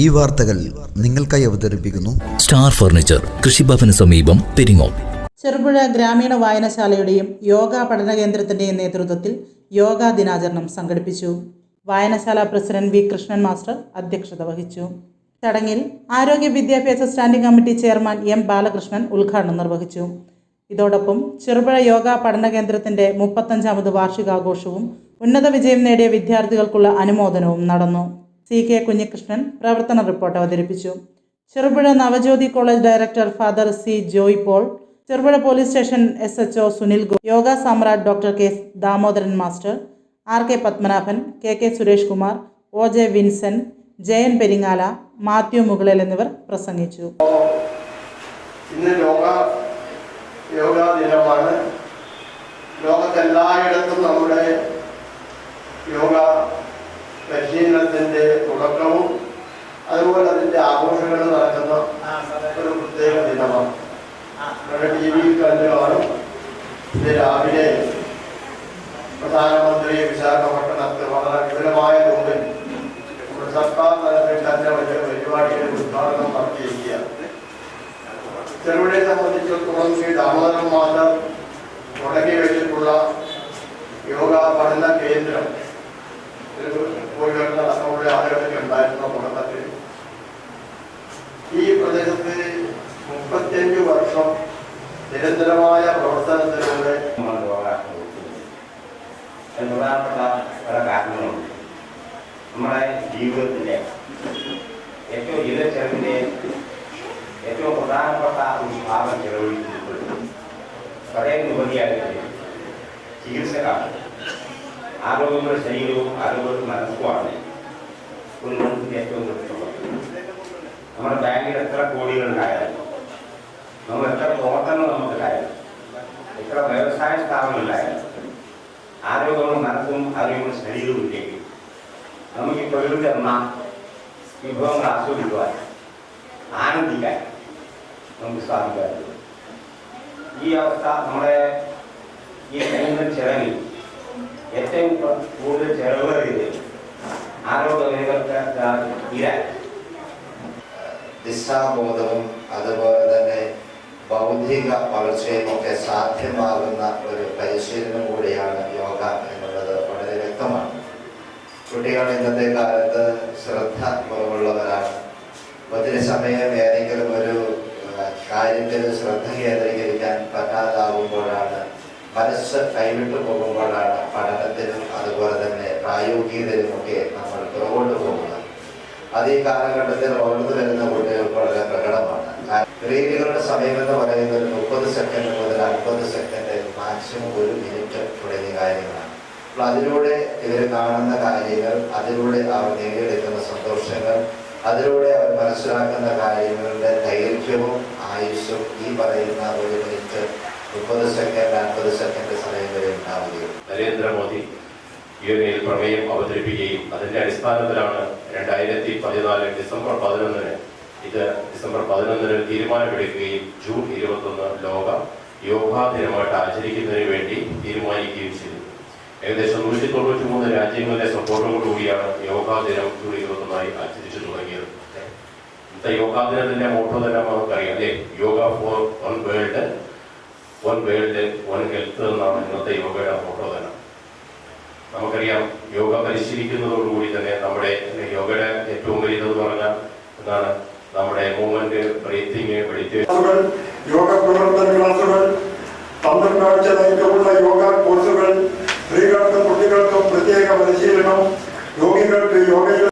ഈ വാർത്തകൾ നിങ്ങൾക്കായി അവതരിപ്പിക്കുന്നു സ്റ്റാർ ഫർണിച്ചർ കൃഷിഭവന് സമീപം പെരിങ്ങോം ചെറുപുഴ ഗ്രാമീണ വായനശാലയുടെയും യോഗ പഠന കേന്ദ്രത്തിന്റെയും നേതൃത്വത്തിൽ യോഗ ദിനാചരണം സംഘടിപ്പിച്ചു. വായനശാല പ്രസിഡന്റ് വി കൃഷ്ണൻ മാസ്റ്റർ അധ്യക്ഷത വഹിച്ചു. ചടങ്ങിൽ ആരോഗ്യ വിദ്യാഭ്യാസ standing committee chairman M Balakrishnan ഉദ്ഘാടനം നിർവഹിച്ചു. ഇതോടൊപ്പം ചെറുപുഴ യോഗ പഠന കേന്ദ്രത്തിന്റെ മുപ്പത്തഞ്ചാമത് വാർഷികാഘോഷവും ഉന്നത വിജയം നേടിയ വിദ്യാർത്ഥികൾക്കുള്ള അനുമോദനവും നടന്നു. സി കെ കുഞ്ഞികൃഷ്ണൻ പ്രവർത്തന റിപ്പോർട്ട് അവതരിപ്പിച്ചു. Cherupuzha Navajyothi college director father C Joy Paul Cherupuzha police station S H O Sunil go yoga Samrat doctor K Damodaran master R K Padmanabhan K K Suresh Kumar O J Vinson Jayan Peringala Mathew Mukalal എന്നിവർ പ്രസംഗിച്ചു. ഇന്ന് ലോക യോഗാ ദിനമാണ്. ലോകത്തെല്ലായിടത്തും നമ്മുടെ യോഗ പരിശീലനത്തിന്റെ തുടക്കവും അതുപോലെ അതിന്റെ ആഘോഷങ്ങളും നടക്കുന്ന ഒരു പ്രത്യേക ദിനമാണ്. നമ്മുടെ ടി വിയിൽ കണ്ടു കാണും ഇത് രാവിലെ പ്രധാനമന്ത്രി വിശാഖപട്ടണത്ത് വളരെ വിപുലമായ തോതിൽ സർക്കാർ തലത്തിൽ തന്നെ വലിയ പരിപാടിയുടെ ഉദ്ഘാടനം നടത്തിയിരിക്കുകയാണ്. ചെറുപുഴയെ സംബന്ധിച്ചിടത്തോളം ശ്രീ ദാമോദരൻ മാത്രം തുടങ്ങി വെച്ചിട്ടുള്ള യോഗ പഠന കേന്ദ്രം പ്രദേശത്ത് മുപ്പത്തിയഞ്ച് വർഷം നിരന്തരമായ പ്രവർത്തനത്തിലൂടെ പ്രധാനപ്പെട്ട പല കാരണങ്ങളുണ്ട്. നമ്മുടെ ജീവിതത്തിന്റെ ഏറ്റവും ഇരച്ചെലവിന്റെ ഏറ്റവും പ്രധാനപ്പെട്ട ഒരു ഭാഗം ചെലവഴിക്കുന്നത് വളരെ ഉപരിയായിട്ട് ചികിത്സക്കാണ് ആരോഗ്യങ്ങളുടെ ശരീരവും ആരോഗ്യങ്ങളുടെ മനസ്സുമാണ് ഒരു മനുഷ്യന്റെ ഏറ്റവും നമ്മുടെ ബാങ്കിൽ എത്ര കോടികളുണ്ടായാലും നമ്മൾ എത്ര തോട്ടങ്ങൾ നമുക്കുണ്ടായാലും എത്ര വ്യവസായ സ്ഥാപനങ്ങളുണ്ടായാലും ആരോഗ്യവും മനസ്സും ആരോഗ്യവും ശരീരവും ഇല്ലെങ്കിൽ നമുക്ക് ഈ പ്രകൃതി എന്ന വിഭവങ്ങൾ ആസ്വദിക്കുവാൻ ആനന്ദിക്കാൻ നമുക്ക് സാധിക്കാറുണ്ട്. ഈ അവസ്ഥ നമ്മുടെ ഈ ദൈനംദിന ചെലവിൽ ഏറ്റവും കൂടുതൽ ചെലവേറിയത് ആരോഗ്യ ഇരാൻ ദിശാബോധവും അതുപോലെ തന്നെ ബൗദ്ധിക വളർച്ചയും ഒക്കെ സാധ്യമാകുന്ന ഒരു പരിശീലനം കൂടിയാണ് യോഗ എന്നുള്ളത്. വളരെ വ്യക്തമാണ്. കുട്ടികൾ ഇന്നത്തെ കാലത്ത് ശ്രദ്ധ കുറവുള്ളവരാണ്. ഒത്തിരി സമയം ഏതെങ്കിലും ഒരു കാര്യത്തിൽ ശ്രദ്ധ കേന്ദ്രീകരിക്കാൻ പറ്റാതാവുമ്പോഴാണ് മനസ്സ് കൈവിട്ടു പോകുമ്പോഴാണ് പഠനത്തിനും അതുപോലെ തന്നെ പ്രായോഗികതയിലുമൊക്കെ നമ്മൾ പുറകോട്ട് പോകുന്നത്. അത് കാലഘട്ടത്തിൽ വളർന്നു വരുന്ന കുട്ടികൾക്ക് വളരെ പ്രകടമാണ്. റീലുകളുടെ സമയം എന്ന് പറയുന്നത് മുപ്പത് സെക്കൻഡ് മുതൽ അൻപത് സെക്കൻഡ് മാക്സിമം ഒരു മിനിറ്റ് തുടങ്ങിയ കാര്യങ്ങളാണ്. അപ്പോൾ അതിലൂടെ ഇവർ കാണുന്ന കാര്യങ്ങൾ അതിലൂടെ അവർ നേടിയെടുക്കുന്ന സന്തോഷങ്ങൾ അതിലൂടെ അവർ മനസ്സിലാക്കുന്ന കാര്യങ്ങളുടെ ദൈർഘ്യവും ആയുസ്സും ഈ പറയുന്ന ഒരു മിനിറ്റ് മുപ്പത് സെക്കൻഡ് അൻപത് സെക്കൻഡ് സമയം വരെ ഉണ്ടാവുകയുള്ളൂ. നരേന്ദ്രമോദി യോഗയിൽ പ്രമേയം അവതരിപ്പിക്കുകയും അതിന്റെ അടിസ്ഥാനത്തിലാണ് രണ്ടായിരത്തി പതിനാല് ഡിസംബർ പതിനൊന്നിന് ഇത് ഡിസംബർ പതിനൊന്നിന് തീരുമാനമെടുക്കുകയും ജൂൺ ഇരുപത്തൊന്ന് ലോക യോഗാ ദിനമായിട്ട് ആചരിക്കുന്നതിന് വേണ്ടി തീരുമാനിക്കുകയും ചെയ്തു. ഏകദേശം നൂറ്റി തൊണ്ണൂറ്റി മൂന്ന് രാജ്യങ്ങളുടെ സപ്പോർട്ടോടുകൂടിയാണ് യോഗാ ദിനം ജൂൺ ഇരുപത്തൊന്നായി ആചരിച്ചു തുടങ്ങിയത്. ഇന്നത്തെ യോഗാ ദിനത്തിന്റെ മോട്ടോ തന്നെ നമുക്കറിയാം അല്ലേ? Yoga for one world one world one health എന്നാണ് ഇന്നത്തെ യോഗയുടെ മോട്ടോ തന്നെ. നമുക്കറിയാം യോഗ പരിശീലിക്കുന്നതോടുകൂടി തന്നെ നമ്മുടെ യോഗയുടെ ഏറ്റവും വലിയതെന്ന് പറഞ്ഞാൽ എന്താണ്? നമ്മുടെ മൂവ്മെന്റ് ബ്രീത്തിങ് യോഗ പ്രവർത്തന യോഗ കോഴ്സുകൾ സ്ത്രീകൾക്കും കുട്ടികൾക്കും പ്രത്യേക പരിശീലനം രോഗികൾക്ക് യോഗയിൽ